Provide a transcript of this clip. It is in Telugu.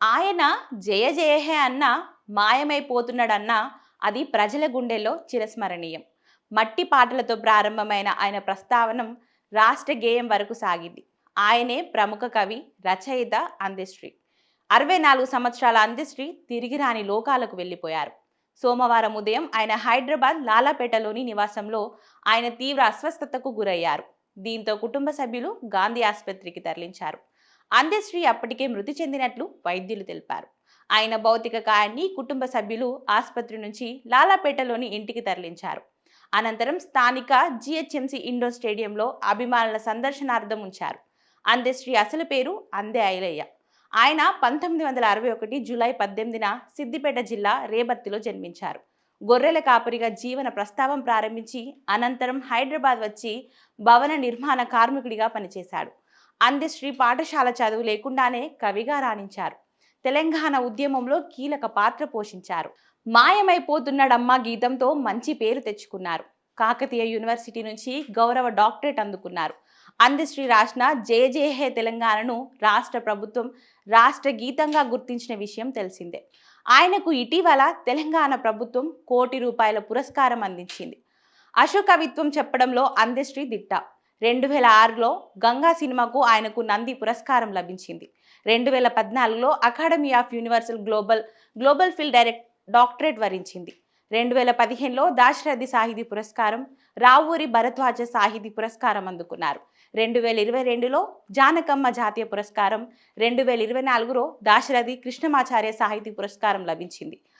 ఆయన జయ జయహే అన్న మాయమైపోతున్నాడన్నా అది ప్రజల గుండెల్లో చిరస్మరణీయం. మట్టి పాటలతో ప్రారంభమైన ఆయన ప్రస్తావనం రాష్ట్ర గేయం వరకు సాగింది. ఆయనే ప్రముఖ కవి రచయిత అందశ్రీ అరవై నాలుగు సంవత్సరాల అందశ్రీ తిరిగి రాని లోకాలకు వెళ్ళిపోయారు. సోమవారం ఉదయం ఆయన హైదరాబాద్ లాలాపేటలోని నివాసంలో ఆయన తీవ్ర అస్వస్థతకు గురయ్యారు. దీంతో కుటుంబ సభ్యులు గాంధీ ఆసుపత్రికి తరలించారు. అందశ్రీ అప్పటికే మృతి చెందినట్లు వైద్యులు తెలిపారు. ఆయన భౌతిక కాయాన్ని కుటుంబ సభ్యులు ఆసుపత్రి నుంచి లాలాపేటలోని ఇంటికి తరలించారు. అనంతరం స్థానిక జిహెచ్ఎంసీ ఇండోర్ స్టేడియంలో అభిమానుల సందర్శనార్థం ఉంచారు. అందశ్రీ అసలు పేరు అందే ఐలయ్య. ఆయన పంతొమ్మిది వందల అరవై ఒకటి జూలై పద్దెనిమిదిన సిద్దిపేట జిల్లా రేబత్తిలో జన్మించారు. గొర్రెల కాపరిగా జీవన ప్రస్తావం ప్రారంభించి అనంతరం హైదరాబాద్ వచ్చి భవన నిర్మాణ కార్మికుడిగా పనిచేశాడు. అందశ్రీ పాఠశాల చదువు లేకుండానే కవిగా రాణించారు. తెలంగాణ ఉద్యమంలో కీలక పాత్ర పోషించారు. మాయమైపోతున్నాడమ్మ గీతంతో మంచి పేరు తెచ్చుకున్నారు. కాకతీయ యూనివర్సిటీ నుంచి గౌరవ డాక్టరేట్ అందుకున్నారు. అందశ్రీ రాసిన జయ జయ హే తెలంగాణను రాష్ట్ర ప్రభుత్వం రాష్ట్ర గీతంగా గుర్తించిన విషయం తెలిసిందే. ఆయనకు ఇటీవల తెలంగాణ ప్రభుత్వం కోటి రూపాయల పురస్కారం అందించింది. అశోకవిత్వం చెప్పడంలో అందశ్రీ దిట్ట. రెండు వేల ఆరులో గంగా సినిమాకు ఆయనకు నంది పురస్కారం లభించింది. రెండు వేల పద్నాలుగులో academy of universal global global field direct doctorate వరించింది. రెండు వేల పదిహేనులో దాశరథి సాహితీ పురస్కారం రావూరి భరద్వాజ సాహితీ పురస్కారం అందుకున్నారు. రెండు వేల ఇరవై రెండులో జానకమ్మ జాతీయ పురస్కారం రెండు వేల ఇరవై నాలుగులో దాశరథి కృష్ణమాచార్య సాహితీ పురస్కారం లభించింది.